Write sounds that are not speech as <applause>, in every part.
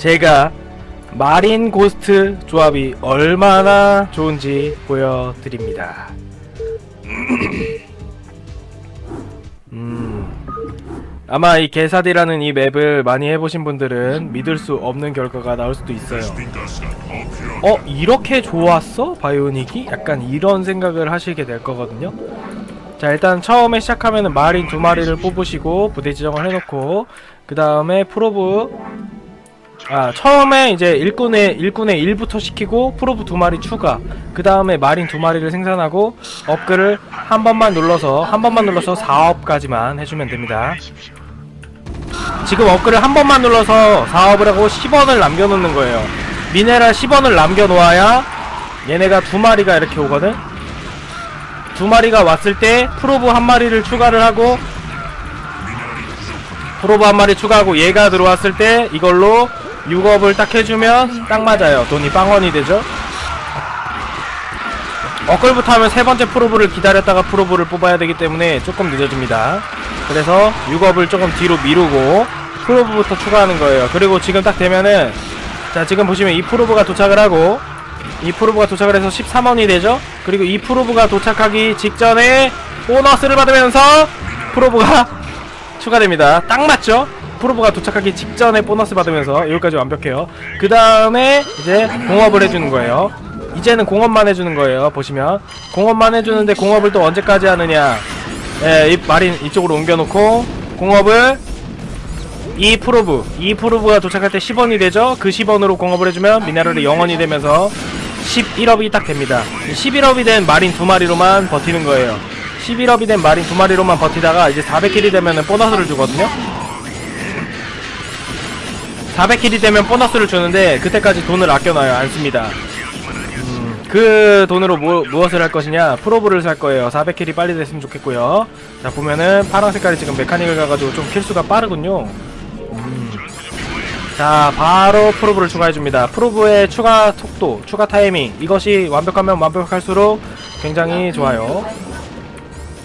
제가 마린 고스트 조합이 얼마나 좋은지 보여드립니다. <clears throat> 음, 아마 이 게사디라는 이 맵을 많이 해보신 분들은 믿을 수 없는 결과가 나올 수도 있어요. 어 이렇게 좋았어 바이오닉이 약간 이런 생각을 하시게 될 거거든요. 자 일단 처음에 시작하면은 마린 두 마리를 뽑으시고 부대 지정을 해놓고 그 다음에 프로브 아 처음에 이제 일꾼의 일꾼의 1부터 시키고 프로브 두 마리 추가 그 다음에 마린 두 마리를 생산하고 업글을 한 번만 눌러서 한 번만 눌러서 4업까지만 해주면 됩니다. 지금 업글을 한 번만 눌러서 4업을 하고 10원을 남겨놓는 거예요. 미네랄 10원을 남겨놓아야 얘네가 두 마리가 이렇게 오거든. 두 마리가 왔을 때 프로브 한 마리를 추가를 하고 프로브 한 마리 추가하고 얘가 들어왔을 때 이걸로 6업을 딱 해주면 딱 맞아요. 돈이 빵원이 되죠. 업글부터 하면 세 번째 프로브를 기다렸다가 프로브를 뽑아야 되기 때문에 조금 늦어집니다. 그래서 6업을 조금 뒤로 미루고 프로브부터 추가하는 거예요. 그리고 지금 딱 되면은 자 지금 보시면 이 프로브가 도착을 하고 이 프로브가 도착을 해서 13원이 되죠. 그리고 이 프로브가 도착하기 직전에 보너스를 받으면서 프로브가 <laughs> 추가됩니다. 딱 맞죠? 프로브가 도착하기 직전에 보너스 받으면서 여기까지 완벽해요. 그 다음에 이제 공업을 해주는 거예요. 이제는 공업만 해주는 거예요. 보시면 공업만 해주는데 공업을 또 언제까지 하느냐? 예, 이 마린 이쪽으로 옮겨놓고 공업을 이 프로브 이 프로브가 도착할 때 10원이 되죠 그 10원으로 공업을 해주면 미네랄이 0원이 되면서 11업이 딱 됩니다 11업이 된 마린 두 마리로만 버티는 거예요 11업이 된 마린 두 마리로만 버티다가 이제 400킬이 되면은 보너스를 주거든요 400킬이 되면 보너스를 주는데 그때까지 돈을 아껴놔요 안 씁니다. 음, 그 돈으로 뭐, 무엇을 할 것이냐? 프로브를 살 거예요. 400킬이 빨리 됐으면 좋겠고요. 자 보면은 파란 색깔이 지금 메카닉을 가가지고 좀 킬수가 빠르군요. 음. 자 바로 프로브를 추가해줍니다. 프로브의 추가 속도 추가 타이밍. 이것이 완벽하면 완벽할수록 굉장히 좋아요.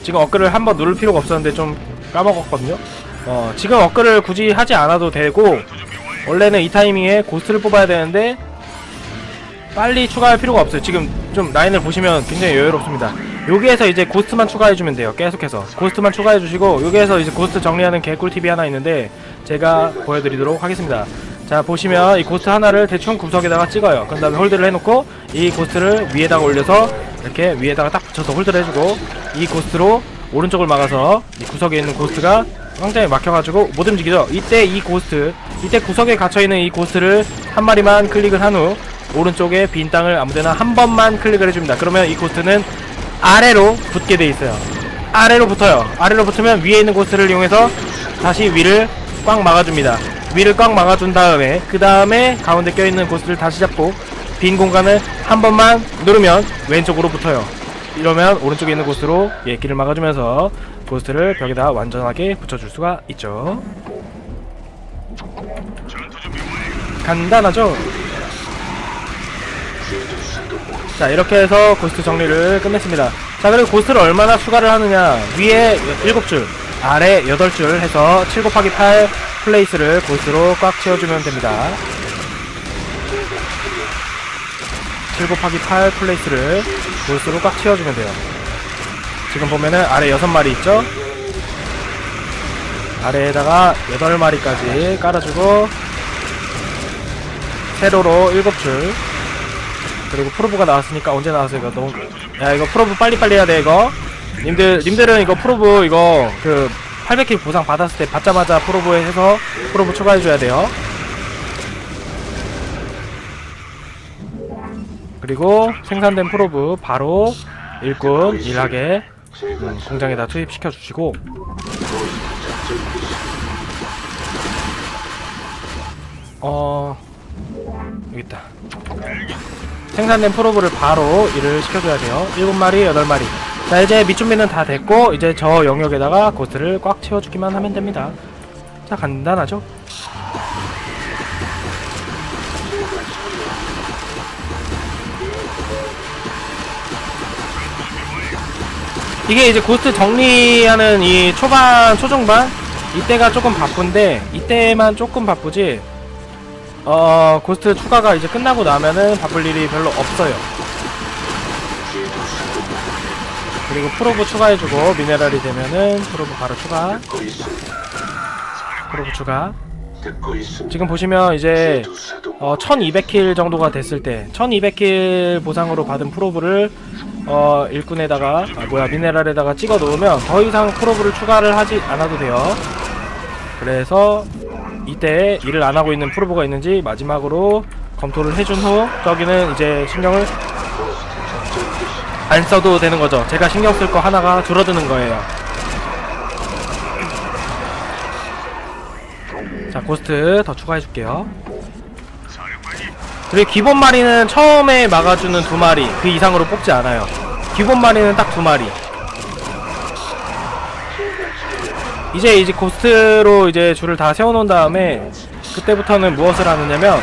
지금 업글을 한번 누를 필요가 없었는데 좀 까먹었거든요. 어, 지금 업글을 굳이 하지 않아도 되고 원래는 이 타이밍에 고스트를 뽑아야 되는데 빨리 추가할 필요가 없어요. 지금 좀 라인을 보시면 굉장히 여유롭습니다. 여기에서 이제 고스트만 추가해주면 돼요. 계속해서 고스트만 추가해주시고 여기에서 이제 고스트 정리하는 개꿀 팁이 하나 있는데 제가 보여드리도록 하겠습니다. 자 보시면 이 고스트 하나를 대충 구석에다가 찍어요. 그 다음에 홀드를 해놓고 이 고스트를 위에다가 올려서 이렇게 위에다가 딱 붙여서 홀드를 해주고 이 고스트로 오른쪽을 막아서 이 구석에 있는 고스트가 꽝장에 막혀가지고 못 움직이죠. 이때 이 고스트 이때 구석에 갇혀있는 이 고스트를 한 마리만 클릭을 한 후 오른쪽에 빈 땅을 아무데나 한 번만 클릭을 해줍니다. 그러면 이 고스트는 아래로 붙게 돼 있어요. 아래로 붙어요. 아래로 붙으면 위에 있는 고스트를 이용해서 다시 위를 꽉 막아줍니다. 위를 꽉 막아준 다음에 그 다음에 가운데 껴있는 고스트를 다시 잡고 빈 공간을 한 번만 누르면 왼쪽으로 붙어요. 이러면 오른쪽에 있는 고스트로 예, 길을 막아주면서 고스트를 벽에다 완전하게 붙여줄 수가 있죠. 간단하죠? 자 이렇게 해서 고스트 정리를 끝냈습니다. 자 그리고 고스트를 얼마나 추가를 하느냐. 위에 7줄 아래 8줄 해서 7 곱하기 8 플레이스를 고스트로 꽉 채워주면 됩니다. 7 곱하기 8 플레이스를 고스트로 꽉 채워주면 돼요. 지금 보면은 아래 6마리 있죠? 아래에다가 8마리까지 깔아주고 세로로 7줄. 그리고 프로브가 나왔으니까 언제 나왔어 이거? 너무 야 이거 프로브 빨리빨리 해야 돼 이거. 님들 님들은 이거 프로브 이거 그 800킬 보상 받았을 때 받자마자 프로브 해서 프로브 추가해 줘야 돼요. 그리고 생산된 프로브 바로 일꾼 일하게 음, 공장에다 투입시켜 주시고. 어 여기 있다. 생산된 프로브를 바로 일을 시켜줘야 돼요. 7마리 8마리. 자 이제 밑준비는 다 됐고 이제 저 영역에다가 고스를 꽉 채워주기만 하면 됩니다. 자 간단하죠? 이게 이제 고스트 정리하는 이 초반 초중반? 이때가 조금 바쁜데 이때만 조금 바쁘지 어 고스트 추가가 이제 끝나고 나면은 바쁠 일이 별로 없어요 그리고 프로브 추가해주고 미네랄이 되면은 프로브 바로 추가. 프로브 추가. 지금 보시면 이제 어, 1200킬 정도가 됐을 때 1200킬 보상으로 받은 프로브를 어, 일꾼에다가 아, 뭐야 미네랄에다가 찍어 놓으면 더 이상 프로브를 추가를 하지 않아도 돼요 그래서 이때 일을 안 하고 있는 프로브가 있는지 마지막으로 검토를 해준 후 저기는 이제 신경을 안 써도 되는 거죠. 제가 신경 쓸 거 하나가 줄어드는 거예요. 자 고스트 더 추가해 줄게요. 그리고 기본 마리는 처음에 막아주는 두 마리 그 이상으로 뽑지 않아요. 기본 마리는 딱 두 마리 이제 이제 고스트로 이제 줄을 다 세워놓은 다음에 그때부터는 무엇을 하느냐면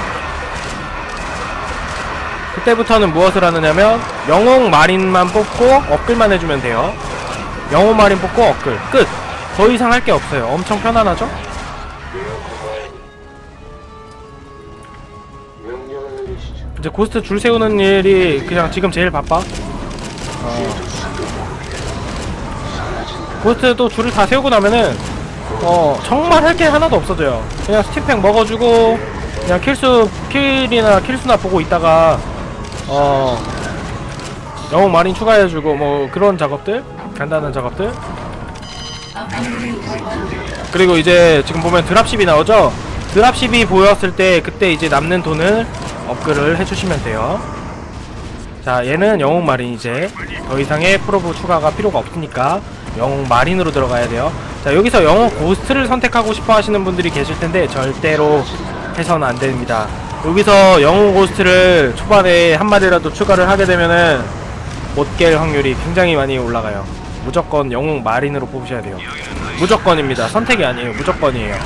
그때부터는 무엇을 하느냐면 영웅 마린만 뽑고 업글만 해주면 돼요 영웅 마린 뽑고 업글 끝! 더 이상 할 게 없어요 엄청 편안하죠? 이제 고스트 줄 세우는 일이 그냥 지금 제일 바빠. 고스트 또 줄을 다 세우고 나면은 어 정말 할 게 하나도 없어져요. 그냥 스팀팩 먹어주고 그냥 킬수 킬이나 킬수나 보고 있다가 어 영웅 마린 추가해주고 뭐 그런 작업들? 간단한 작업들? 그리고 이제 지금 보면 드랍십이 나오죠? 드랍십이 보였을 때 그때 이제 남는 돈을 업글을 해주시면 돼요. 자 얘는 영웅 마린 이제 더 이상의 프로브 추가가 필요가 없으니까 영웅 마린으로 들어가야 돼요. 자 여기서 영웅 고스트를 선택하고 싶어 하시는 분들이 계실 텐데 절대로 해서는 안 됩니다. 여기서 영웅 고스트를 초반에 한 마리라도 추가를 하게 되면은 못 깰 확률이 굉장히 많이 올라가요. 무조건 영웅 마린으로 뽑으셔야 돼요. 무조건입니다. 선택이 아니에요. 무조건이에요.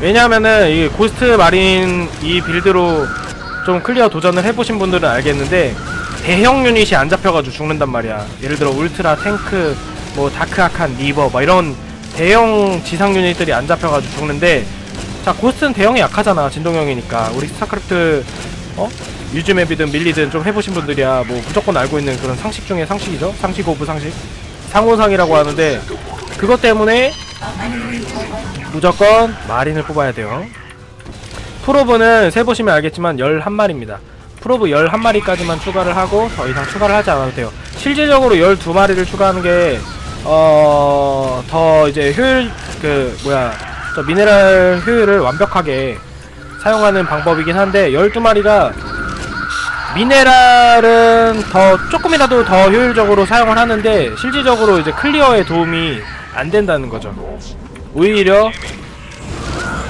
왜냐하면은 이 고스트 마린 이 빌드로 좀 클리어 도전을 해보신 분들은 알겠는데 대형 유닛이 안 잡혀가지고 죽는단 말이야. 예를 들어 울트라 탱크 뭐 다크 아칸 리버 막 이런 대형 지상 유닛들이 안 잡혀가지고 죽는데 자 고스트는 대형이 약하잖아 진동형이니까. 우리 스타크래프트 어? 유즈맵이든 밀리든 좀 해보신 분들이야. 뭐 무조건 알고 있는 그런 상식 중에 상식이죠? 상식 오브 상식. 상호상이라고 하는데 그것 때문에 무조건 마린을 뽑아야 돼요. 프로브는 세보시면 알겠지만 11마리입니다 프로브 11마리까지만 추가를 하고 더 이상 추가를 하지 않아도 돼요 실질적으로 12마리를 추가하는 게 어... 더 이제 효율 그 뭐야 저 미네랄 효율을 완벽하게 사용하는 방법이긴 한데 12마리가 미네랄은 더 조금이라도 더 효율적으로 사용을 하는데 실질적으로 이제 클리어에 도움이 안 된다는 거죠. 오히려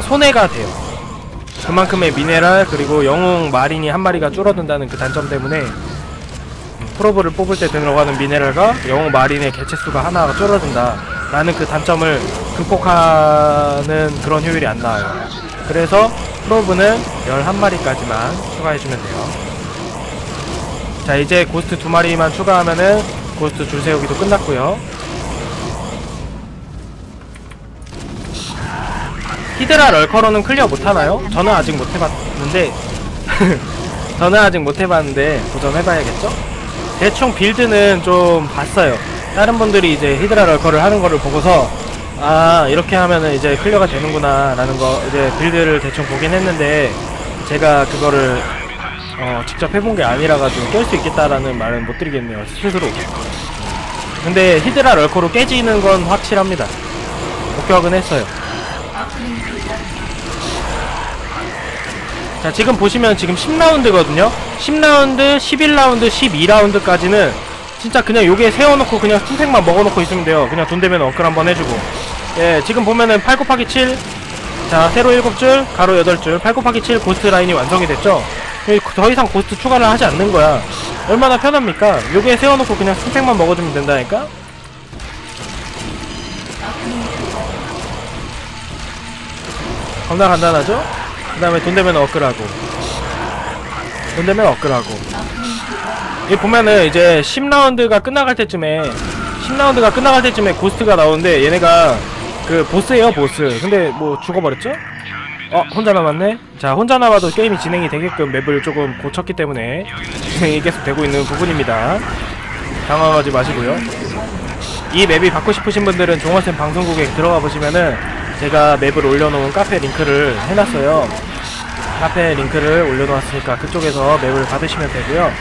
손해가 돼요. 그만큼의 미네랄 그리고 영웅 마린이 한 마리가 줄어든다는 그 단점 때문에 음, 프로브를 뽑을 때 들어가는 미네랄과 영웅 마린의 개체수가 하나가 줄어든다 라는 그 단점을 극복하는 그런 효율이 안 나와요. 그래서 프로브는 11마리까지만 추가해주면 돼요. 자 이제 고스트 두 마리만 추가하면은 고스트 줄 세우기도 끝났고요 히드라 럴커로는 클리어 못하나요? 저는 아직 못해봤는데 <laughs> 저는 아직 못해봤는데 도전해봐야겠죠? 대충 빌드는 좀 봤어요. 다른 분들이 이제 히드라 럴커를 하는 거를 보고서 아 이렇게 하면은 이제 클리어가 되는구나 라는 거 이제 빌드를 대충 보긴 했는데 제가 그거를 어, 직접 해본 게 아니라 가지고 깰 수 있겠다라는 말은 못 드리겠네요. 스스로. 근데 히드라 럴커로 깨지는 건 확실합니다. 목격은 했어요 자 지금 보시면 지금 10라운드거든요. 10라운드 11라운드 12라운드까지는 진짜 그냥 요게 세워놓고 그냥 스팀팩만 먹어놓고 있으면 돼요. 그냥 돈 되면 어클 한번 해주고. 예 지금 보면은 8 곱하기 7자 세로 7줄 가로 8줄. 8 곱하기 7 고스트 라인이 완성이 됐죠? 예, 더 이상 고스트 추가를 하지 않는 거야. 얼마나 편합니까? 요게 세워놓고 그냥 스팀팩만 먹어주면 된다니까 겁나 간단하죠? 그 다음에 돈 되면 업글하고. 돈 되면 업글하고. 이 보면은 이제 10라운드가 끝나갈 때쯤에 10라운드가 끝나갈 때쯤에 고스트가 나오는데 얘네가 그 보스예요 보스. 근데 뭐 죽어버렸죠? 어 혼자 남았네? 자 혼자 남아도 게임이 진행이 되게끔 맵을 조금 고쳤기 때문에 <laughs> 진행이 계속 되고 있는 부분입니다. 당황하지 마시고요 이 맵이 받고 싶으신 분들은 종원쌤 방송국에 들어가 보시면은 제가 맵을 올려놓은 카페 링크를 해놨어요. 카페 링크를 올려놓았으니까 그쪽에서 맵을 받으시면 되고요.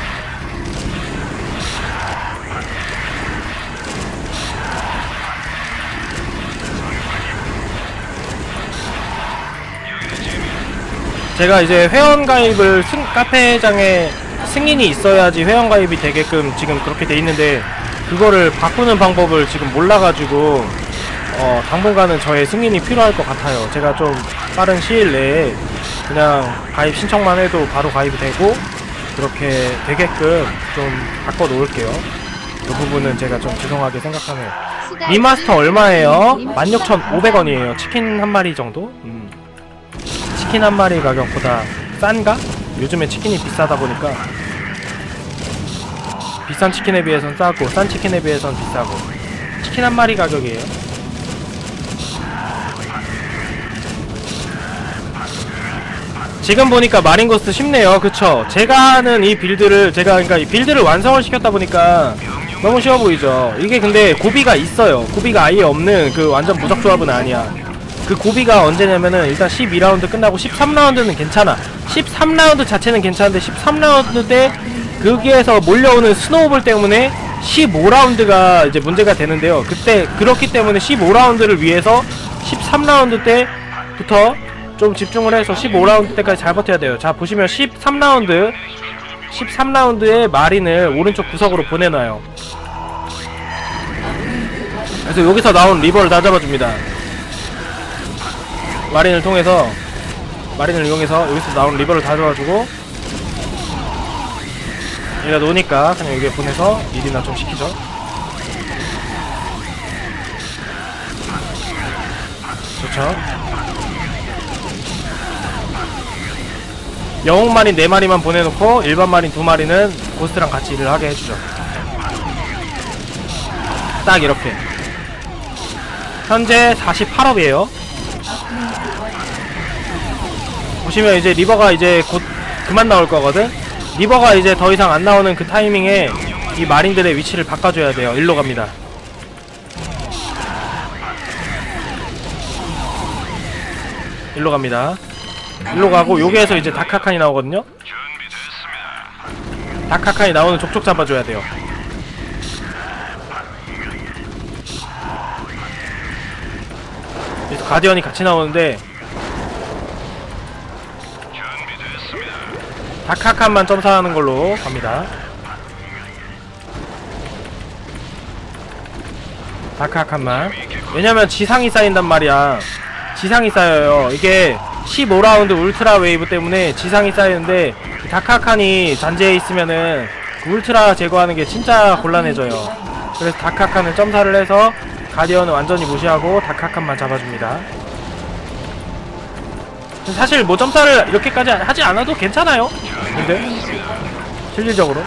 제가 이제 회원 가입을 승, 카페장에 승인이 있어야지 회원 가입이 되게끔 지금 그렇게 돼 있는데 그거를 바꾸는 방법을 지금 몰라가지고 어, 당분간은 저의 승인이 필요할 것 같아요. 제가 좀 빠른 시일 내에 그냥 가입 신청만 해도 바로 가입이 되고 그렇게 되게끔 좀 바꿔 놓을게요. 그 부분은 제가 좀 죄송하게 생각하네요. 리마스터 얼마예요? 16,500원이에요. 치킨 한 마리 정도? 음. 치킨 한 마리 가격보다 싼가? 요즘에 치킨이 비싸다 보니까 비싼 치킨에 비해선 싸고 싼 치킨에 비해선 비싸고 치킨 한 마리 가격이에요. 지금 보니까 마린고스 쉽네요. 그쵸? 제가 하는 이 빌드를 제가 그러니까 이 빌드를 완성을 시켰다 보니까 너무 쉬워 보이죠. 이게 근데 고비가 있어요. 고비가 아예 없는 그 완전 무적 조합은 아니야. 그 고비가 언제냐면은 일단 12라운드 끝나고 13라운드는 괜찮아. 13라운드 자체는 괜찮은데 13라운드 때 거기에서 몰려오는 스노우볼 때문에 15라운드가 이제 문제가 되는데요. 그때 그렇기 때문에 15라운드를 위해서 13라운드 때부터 좀 집중을 해서 15라운드 때까지 잘 버텨야 돼요. 자 보시면 13라운드 13라운드에 마린을 오른쪽 구석으로 보내놔요. 그래서 여기서 나온 리버를 다 잡아줍니다. 마린을 통해서 마린을 이용해서 여기서 나온 리버를 다 잡아주고 얘가 노니까 그냥 여기에 보내서 일이나 좀 시키죠. 좋죠. 영웅 마린 4마리만 보내놓고 일반 마린 2마리는 고스트랑 같이 일을 하게 해주죠. 딱 이렇게. 현재 48업이에요. 보시면 이제 리버가 이제 곧 그만 나올 거거든. 리버가 이제 더 이상 안 나오는 그 타이밍에 이 마린들의 위치를 바꿔줘야 돼요. 일로 갑니다. 일로 갑니다. 일로 가고 여기에서 이제 다카칸이 나오거든요. 다카칸이 나오는 족족 잡아줘야 돼요. 가디언이 같이 나오는데 다카칸만 점사하는 걸로 갑니다. 다카칸만. 왜냐면 지상이 쌓인단 말이야. 지상이 쌓여요. 이게 15라운드 울트라 웨이브 때문에 지상이 쌓이는데 그 다카칸이 잔재해 있으면은 그 울트라 제거하는 게 진짜 곤란해져요. 그래서 다카칸을 점사를 해서 가디언을 완전히 무시하고 다카칸만 잡아줍니다. 사실 뭐 점사를 이렇게까지 하지 않아도 괜찮아요. 근데 실질적으로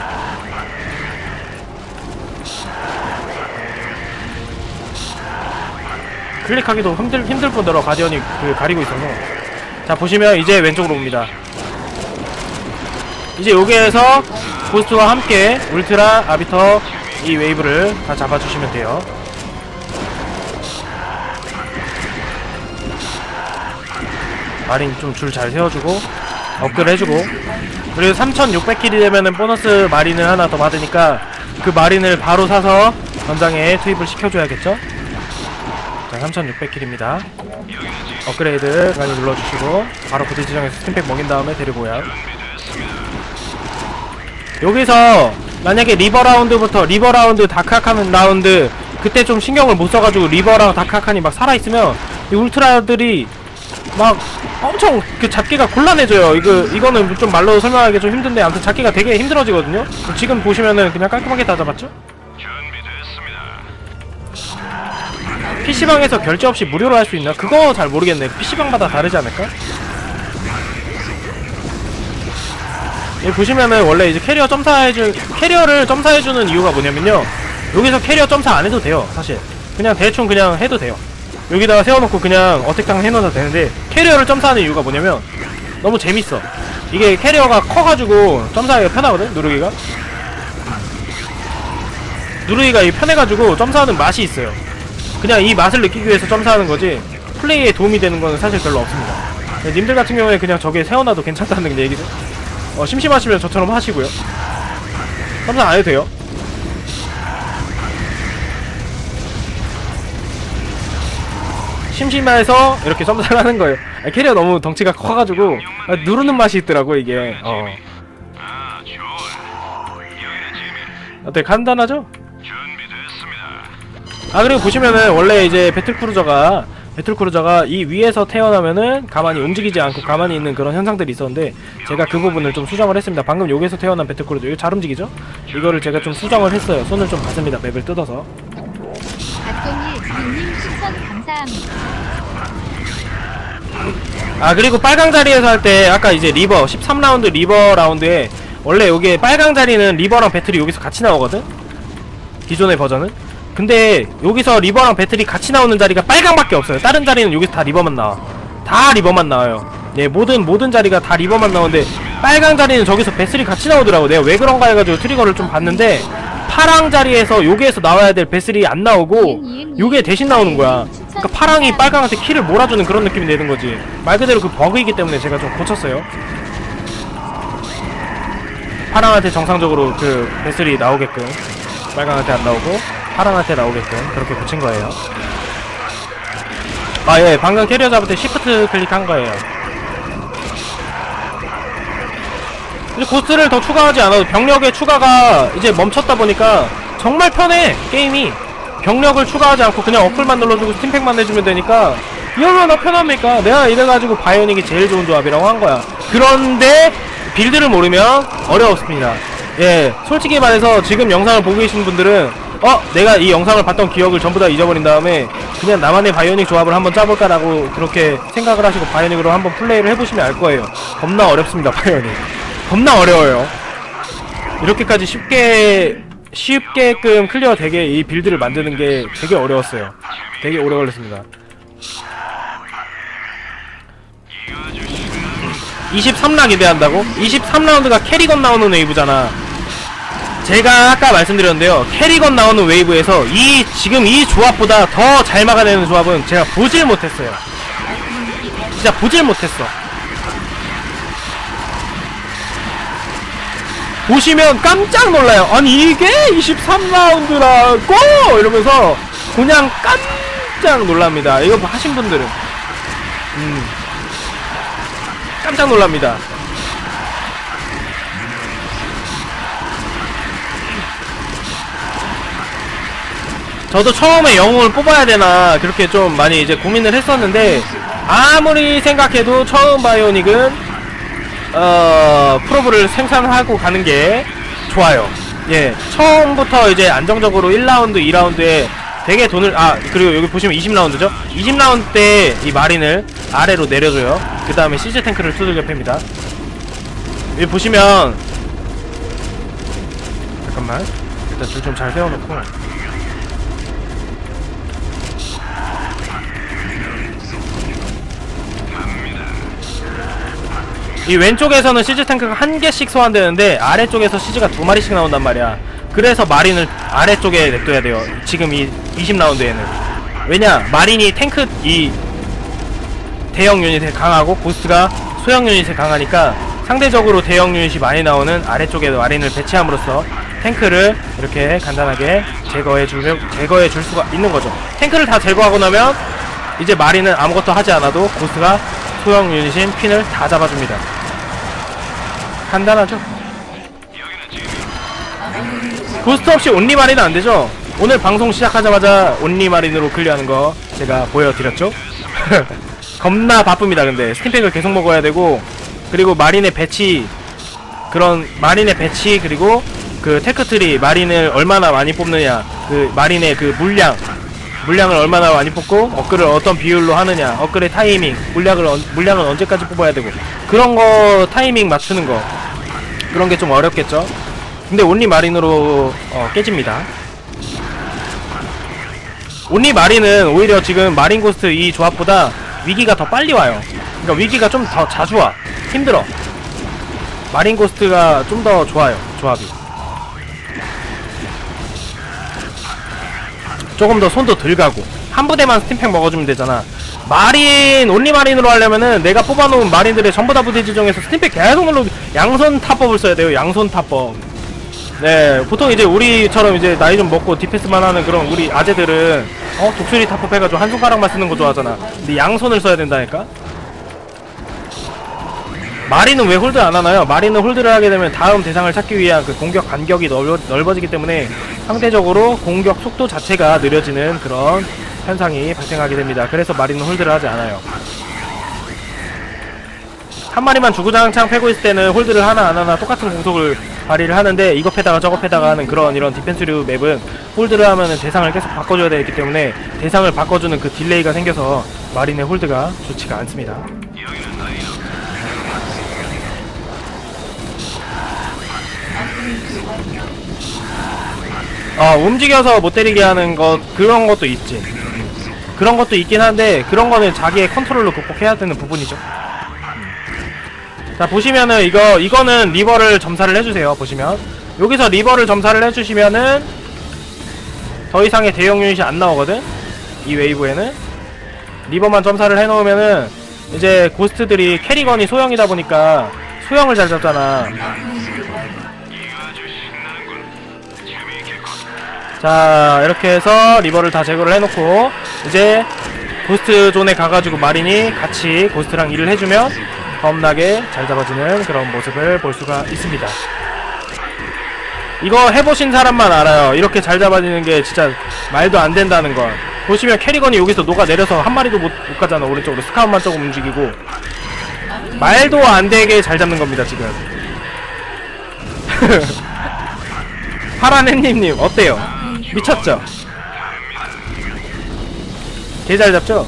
클릭하기도 힘들 힘들 뿐더러 가디언이 그 가리고 있어서 자 보시면 이제 왼쪽으로 옵니다. 이제 여기에서 고스트와 함께 울트라 아비터 이 웨이브를 다 잡아주시면 돼요. 마린 좀 줄 잘 세워주고 업글 해주고. 그리고 3600킬이 되면은 보너스 마린을 하나 더 받으니까 그 마린을 바로 사서 전장에 투입을 시켜줘야겠죠? 자 3600킬입니다. 업그레이드 많이 눌러주시고 바로 부대 지정에서 스팀팩 먹인 다음에 데리고요 여기서 만약에 리버 라운드부터 리버 라운드 다크아칸 라운드 그때 좀 신경을 못 써가지고 리버랑 다크아칸이 막 살아있으면 이 울트라들이 막 엄청 그 잡기가 곤란해져요. 이거 이거는 좀 말로 설명하기 좀 힘든데 아무튼 잡기가 되게 힘들어지거든요. 지금 보시면은 그냥 깔끔하게 다 잡았죠? PC방에서 결제 없이 무료로 할 수 있나? 그거 잘 모르겠네. PC방마다 다르지 않을까? 여기 보시면은 원래 이제 캐리어 점사해줄 캐리어를 점사해주는 이유가 뭐냐면요. 여기서 캐리어 점사 안 해도 돼요. 사실 그냥 대충 그냥 해도 돼요. 여기다가 세워놓고 그냥 어택당 해놓아도 되는데 캐리어를 점사하는 이유가 뭐냐면 너무 재밌어. 이게 캐리어가 커가지고 점사하기가 편하거든 누르기가. 누르기가 이 편해가지고 점사하는 맛이 있어요. 그냥 이 맛을 느끼기 위해서 점사하는 거지 플레이에 도움이 되는 거는 사실 별로 없습니다. 네, 님들 같은 경우에 그냥 저게 세워놔도 괜찮다는 얘기죠. 어, 심심하시면 저처럼 하시고요. 점사 안 해도 돼요 심심해서 이렇게 점사를 하는 거예요 아, 캐리어 너무 덩치가 커가지고 아, 누르는 맛이 있더라고 이게 어. 어때 간단하죠? 아 그리고 보시면은 원래 이제 배틀크루저가 배틀크루저가 이 위에서 태어나면은 가만히 움직이지 않고 가만히 있는 그런 현상들이 있었는데 제가 그 부분을 좀 수정을 했습니다 방금 여기서 태어난 배틀크루저 이거 잘 움직이죠? 이거를 제가 좀 수정을 했어요 손을 좀 봤습니다 맵을 뜯어서 님 시선 감사합니다. 아 그리고 빨강 자리에서 할 때 아까 이제 리버 13라운드 리버 라운드에 원래 여기에 빨강 자리는 리버랑 배틀이 여기서 같이 나오거든? 기존의 버전은? 근데 여기서 리버랑 배틀이 같이 나오는 자리가 빨강밖에 없어요. 다른 자리는 여기서 다 리버만 나와. 다 리버만 나와요. 예 모든 모든 자리가 다 리버만 나오는데 빨강 자리는 저기서 배틀이 같이 나오더라고. 내가 왜 그런가 해가지고 트리거를 좀 봤는데 파랑 자리에서 여기에서 나와야 될 배슬이 안 나오고 요게 대신 나오는 거야. 그러니까 파랑이 빨강한테 키를 몰아주는 그런 느낌이 되는 거지. 말 그대로 그 버그이기 때문에 제가 좀 고쳤어요. 파랑한테 정상적으로 그 배슬이 나오게끔 빨강한테 안 나오고 파랑한테 나오게끔 그렇게 고친 거예요. 아 예. 방금 캐리어 잡을 때 시프트 클릭한 거예요 이제 고스트를 더 추가하지 않아도 병력의 추가가 이제 멈췄다 보니까 정말 편해 게임이. 병력을 추가하지 않고 그냥 어플만 눌러주고 스팀팩만 해주면 되니까. 이 얼마나 편합니까? 내가 이래가지고 바이오닉이 제일 좋은 조합이라고 한 거야. 그런데 빌드를 모르면 어려웠습니다. 예 솔직히 말해서 지금 영상을 보고 계신 분들은 어 내가 이 영상을 봤던 기억을 전부 다 잊어버린 다음에 그냥 나만의 바이오닉 조합을 한번 짜볼까라고 그렇게 생각을 하시고 바이오닉으로 한번 플레이를 해보시면 알 거예요. 겁나 어렵습니다 바이오닉 겁나 어려워요. 이렇게까지 쉽게 쉽게끔 클리어 되게 이 빌드를 만드는 게 되게 어려웠어요. 되게 오래 걸렸습니다. 23라 기대한다고? 23라운드가 캐리건 나오는 웨이브잖아. 제가 아까 말씀드렸는데요. 캐리건 나오는 웨이브에서 이 지금 이 조합보다 더 잘 막아내는 조합은 제가 보질 못했어요. 진짜 보질 못했어. 보시면 깜짝 놀라요. 아니 이게 23라운드라고 이러면서 그냥 깜짝 놀랍니다. 이거 하신 분들은 음 깜짝 놀랍니다. 저도 처음에 영웅을 뽑아야 되나 그렇게 좀 많이 이제 고민을 했었는데 아무리 생각해도 처음 바이오닉은 어, 프로브를 생산하고 가는 게 좋아요. 예, 처음부터 이제 안정적으로 1라운드, 2라운드에 되게 돈을, 아, 그리고 여기 보시면 20라운드죠? 20라운드 때 이 마린을 아래로 내려줘요. 그 다음에 시즈 탱크를 두들겨 팹니다. 여기 보시면, 잠깐만. 일단 줄 좀 잘 세워놓고. 이 왼쪽에서는 시즈 탱크가 한 개씩 소환되는데 아래쪽에서 시즈가 두 마리씩 나온단 말이야. 그래서 마린을 아래쪽에 냅둬야 돼요. 지금 이 20라운드에는. 왜냐? 마린이 탱크 이 대형 유닛에 강하고 고스트가 소형 유닛에 강하니까 상대적으로 대형 유닛이 많이 나오는 아래쪽에 마린을 배치함으로써 탱크를 이렇게 간단하게 제거해 줄 제거해 줄 수가 있는 거죠. 탱크를 다 제거하고 나면 이제 마린은 아무것도 하지 않아도 고스트가 소형 유닛인 핀을 다 잡아줍니다. 간단하죠? 고스트 없이 온리 마린은 안 되죠? 오늘 방송 시작하자마자 온리 마린으로 클리어하는 거 제가 보여드렸죠? <laughs> 겁나 바쁩니다, 근데. 스팀팩을 계속 먹어야 되고, 그리고 마린의 배치, 그런 마린의 배치, 그리고 그 테크트리, 마린을 얼마나 많이 뽑느냐, 그 마린의 그 물량, 물량을 얼마나 많이 뽑고 업글을 어떤 비율로 하느냐 업글의 타이밍 물량을 언, 물량을 언제까지 뽑아야 되고 그런 거 타이밍 맞추는 거 그런 게 좀 어렵겠죠 근데 온리 마린으로 어, 깨집니다 온리 마린은 오히려 지금 마린 고스트 이 조합보다 위기가 더 빨리 와요. 그러니까 위기가 좀 더 자주 와. 힘들어. 마린 고스트가 좀 더 좋아요. 조합이. 조금 더 손도 덜 가고 한 부대만 스팀팩 먹어주면 되잖아. 마린 온리 마린으로 하려면은 내가 뽑아놓은 마린들의 전부 다 부대 지정에서 스팀팩 계속 눌러 양손 타법을 써야 돼요. 양손 타법. 네, 보통 이제 우리처럼 이제 나이 좀 먹고 디펜스만 하는 그런 우리 아재들은 어 독수리 타법 해가지고 한 손가락만 쓰는 거 좋아하잖아. 근데 양손을 써야 된다니까. 마리는 왜 홀드 안 하나요? 마리는 홀드를 하게 되면 다음 대상을 찾기 위한 그 공격 간격이 넓어, 넓어지기 때문에 상대적으로 공격 속도 자체가 느려지는 그런 현상이 발생하게 됩니다. 그래서 마리는 홀드를 하지 않아요. 한 마리만 주구장창 패고 있을 때는 홀드를 하나 안 하나 똑같은 공속을 발휘를 하는데 이거 패다가 저거 패다가 하는 그런 이런 디펜스류 맵은 홀드를 하면은 대상을 계속 바꿔줘야 되기 때문에 대상을 바꿔주는 그 딜레이가 생겨서 마린의 홀드가 좋지가 않습니다. 어, 움직여서 못 때리게 하는 것 그런 것도 있지. 그런 것도 있긴 한데 그런 거는 자기의 컨트롤로 극복해야 되는 부분이죠. 자 보시면은 이거 이거는 리버를 점사를 해주세요. 보시면 여기서 리버를 점사를 해주시면은 더 이상의 대형 유닛이 안 나오거든. 이 웨이브에는 리버만 점사를 해놓으면은 이제 고스트들이 캐리건이 소형이다 보니까 소형을 잘 잡잖아. 자 이렇게 해서 리버를 다 제거를 해놓고 이제 고스트 존에 가가지고 마린이 같이 고스트랑 일을 해주면 겁나게 잘 잡아주는 그런 모습을 볼 수가 있습니다. 이거 해보신 사람만 알아요. 이렇게 잘 잡아지는 게 진짜 말도 안 된다는 걸 보시면 캐리건이 여기서 녹아내려서 한 마리도 못, 못 가잖아 오른쪽으로. 스카웃만 조금 움직이고. 말도 안 되게 잘 잡는 겁니다 지금. <laughs> 파란 햇님님 어때요? 미쳤죠? 개잘 잡죠?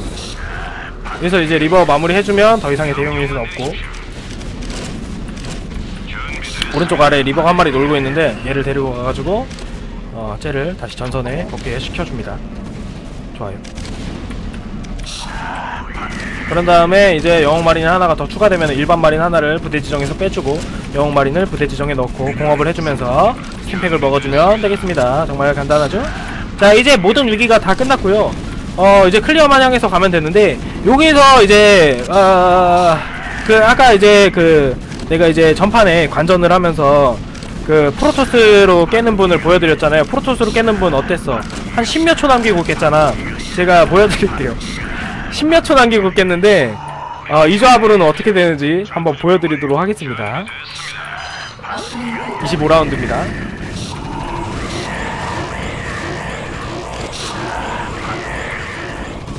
그래서 이제 리버 마무리 해주면 더 이상의 대형 유닛은 없고 오른쪽 아래 리버가 한 마리 놀고 있는데 얘를 데리고 가가지고 어, 쟤를 다시 전선에 복귀 시켜줍니다 좋아요 그런 다음에 이제 영웅 마린 하나가 더 추가되면 일반 마린 하나를 부대 지정에서 빼주고 영웅 마린을 부대 지정에 넣고 공업을 해주면서 스팀팩을 먹어주면 되겠습니다. 정말 간단하죠? 자 이제 모든 위기가 다 끝났고요. 어 이제 클리어 마냥에서 가면 되는데 여기서 이제 어 그 아까 이제 그 내가 이제 전판에 관전을 하면서 그 프로토스로 깨는 분을 보여드렸잖아요. 프로토스로 깨는 분 어땠어? 한 10몇 초 남기고 깼잖아. 제가 보여드릴게요. <laughs> 10몇 초 남기고 깼는데 어, 이 조합으로는 어떻게 되는지 한번 보여드리도록 하겠습니다. 25라운드입니다.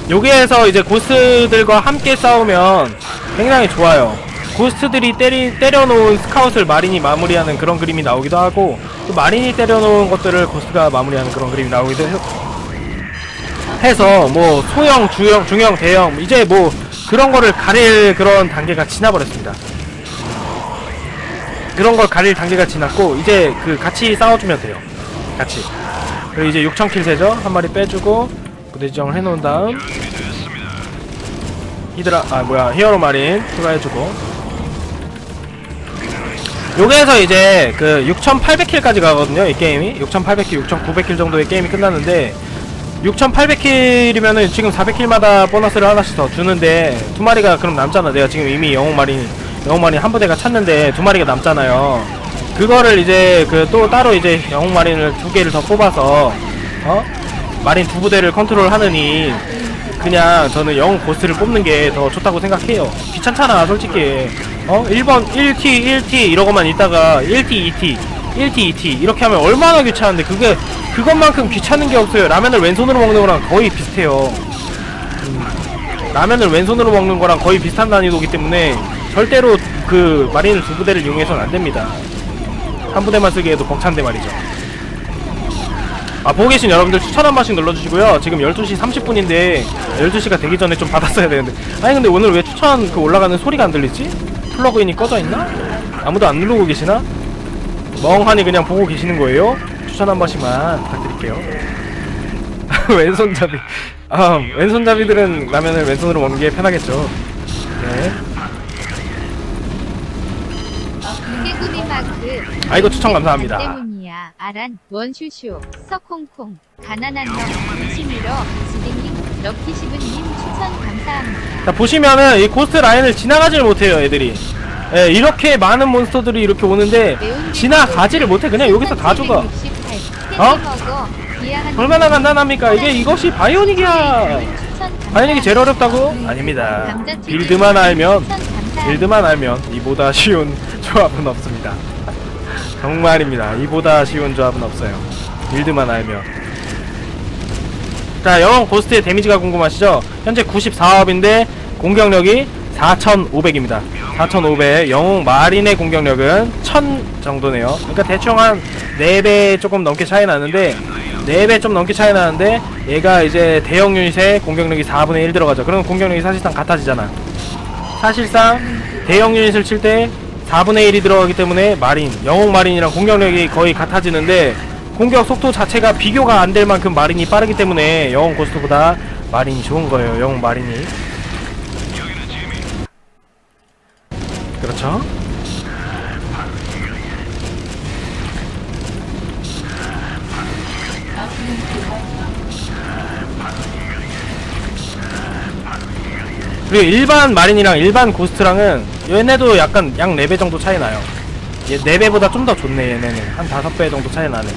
여기에서 이제 고스트들과 함께 싸우면 굉장히 좋아요. 고스트들이 때리, 때려놓은 스카웃을 마린이 마무리하는 그런 그림이 나오기도 하고 또 마린이 때려놓은 것들을 고스트가 마무리하는 그런 그림이 나오기도 해서 뭐 소형, 주형, 중형, 대형 이제 뭐 그런 거를 가릴 그런 단계가 지나버렸습니다. 그런 걸 가릴 단계가 지났고 이제 그 같이 싸워주면 돼요. 같이. 그리고 이제 6,000킬 세죠? 한 마리 빼주고 부대 지정을 해놓은 다음 히드라 아 뭐야 히어로 마린 추가해주고 여기에서 이제 그 6,800킬까지 가거든요 이 게임이 6,800킬, 6,900킬 정도의 게임이 끝났는데 6,800킬이면은 지금 400킬마다 보너스를 하나씩 더 주는데 두 마리가 그럼 남잖아. 내가 지금 이미 영웅 마린 영웅 마린 한 부대가 찼는데 두 마리가 남잖아요. 그거를 이제 그 또 따로 이제 영웅 마린을 두 개를 더 뽑아서 어 마린 두 부대를 컨트롤하느니 그냥 저는 영웅 보스를 뽑는 게 더 좋다고 생각해요. 귀찮잖아, 솔직히. 어 1번 1T 1T 이러고만 있다가 1T 2T 1T 2T 이렇게 하면 얼마나 귀찮은데 그게 그것만큼 귀찮은 게 없어요. 라면을 왼손으로 먹는 거랑 거의 비슷해요. 음, 라면을 왼손으로 먹는 거랑 거의 비슷한 난이도기 때문에 절대로 그 마린 두 부대를 이용해서는 안 됩니다. 한 부대만 쓰기에도 벅찬데 말이죠. 아, 보고 계신 여러분들 추천 한 번씩 눌러주시고요. 지금 12시 30분인데 12시가 되기 전에 좀 받았어야 되는데. 아니, 근데 오늘 왜 추천 그 올라가는 소리가 안 들리지? 플러그인이 꺼져 있나? 아무도 안 누르고 계시나? 멍하니 그냥 보고 계시는 거예요? 추천 한 번씩만 부탁드릴게요. <laughs> 왼손잡이. 아, 왼손잡이들은 라면을 왼손으로 먹는 게 편하겠죠. 네. 개구리 마크. 아이고, 추천 감사합니다. 아란 원슈슈 서콩콩 가난한 형 시미러 지딩님 럭키시브님 추천 감사합니다. 자, 보시면은 이 코스트 라인을 지나가질 못해요, 애들이. 예, 이렇게 많은 몬스터들이 이렇게 오는데 지나가지를 못해. 그냥 여기서 다 죽어. 어? 얼마나 간단합니까? 이게 이것이 바이오닉이야. 바이오닉이 제일 어렵다고? 아닙니다. 빌드만 알면 빌드만 알면 이보다 쉬운 조합은 없습니다. 정말입니다. 이보다 쉬운 조합은 없어요. 빌드만 알면. 자, 영웅 고스트의 데미지가 궁금하시죠? 현재 94업인데 공격력이 4,500입니다. 4,500. 영웅 마린의 공격력은 1,000 정도네요. 그러니까 대충 한 4배 조금 넘게 차이 나는데 4배 좀 넘게 차이 나는데 얘가 이제 대형 유닛의 공격력이 4분의 1 들어가죠. 그러면 공격력이 사실상 같아지잖아. 사실상 대형 유닛을 칠 때 4분의 1이 들어가기 때문에 마린, 영웅 마린이랑 공격력이 거의 같아지는데 공격 속도 자체가 비교가 안 될 만큼 마린이 빠르기 때문에 영웅 고스트보다 마린이 좋은 거예요. 영웅 마린이. 그렇죠? 그리고 일반 마린이랑 일반 고스트랑은 얘네도 약간 약 4배 정도 차이 나요. 얘 4배보다 좀 더 좋네 얘네는. 한 5배 정도 차이 나네.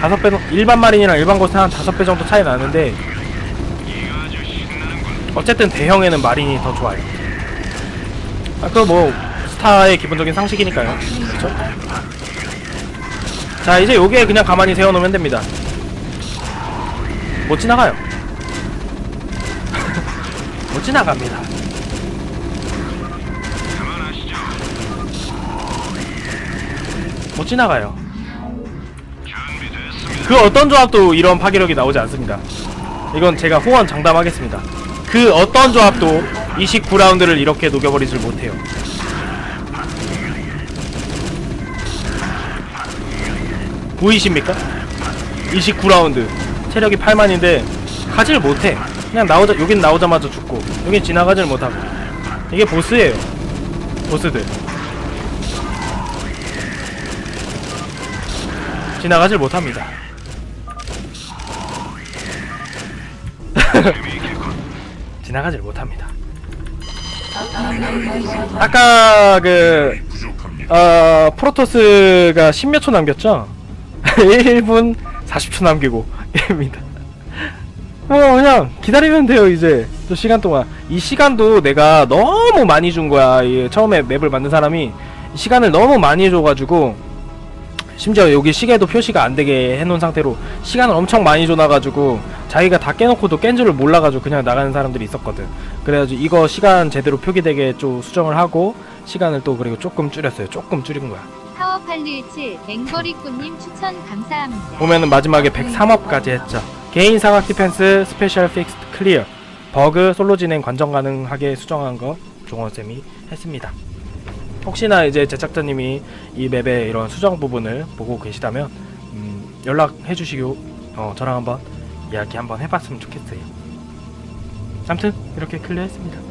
5배 일반 마린이랑 일반 고스트 한 5배 정도 차이 나는데 어쨌든 대형에는 마린이 더 좋아요. 아, 그거 뭐 스타의 기본적인 상식이니까요. 그렇죠? 자, 이제 요게 그냥 가만히 세워놓으면 됩니다. 못 지나가요. <laughs> 못 지나갑니다. 못 지나가요. 그 어떤 조합도 이런 파괴력이 나오지 않습니다. 이건 제가 호언 장담하겠습니다. 그 어떤 조합도 29라운드를 이렇게 녹여버리질 못해요. 보이십니까? 29라운드 체력이 8만인데 가지를 못해 그냥 나오자 여긴 나오자마자 죽고 여긴 지나가질 못하고 이게 보스예요 보스들 지나가질 못합니다 <laughs> 지나가질 못합니다 아까 그 어, 프로토스가 10몇 초 남겼죠? <laughs> 1분 40초 남기고 입니다. 어, 그냥 기다리면 돼요, 이제. 저 시간 동안. 이 시간도 내가 너무 많이 준 거야. 이 처음에 맵을 만든 사람이 시간을 너무 많이 줘가지고, 심지어 여기 시계도 표시가 안 되게 해놓은 상태로 시간을 엄청 많이 줘놔가지고, 자기가 다 깨놓고도 깬 줄을 몰라가지고 그냥 나가는 사람들이 있었거든. 그래가지고 이거 시간 제대로 표기되게 좀 수정을 하고, 시간을 또 그리고 조금 줄였어요. 조금 줄인 거야. 파워817 앵거리꾸님 추천 감사합니다. 보면은 마지막에 103업까지 했죠. 개인 사각 디펜스 스페셜 픽스 클리어 버그 솔로 진행 관전 가능하게 수정한 거 종원쌤이 했습니다. 혹시나 이제 제작자님이 이 맵의 이런 수정 부분을 보고 계시다면 음, 연락해 주시고 어, 저랑 한번 이야기 한번 해봤으면 좋겠어요. 아무튼 이렇게 클리어했습니다.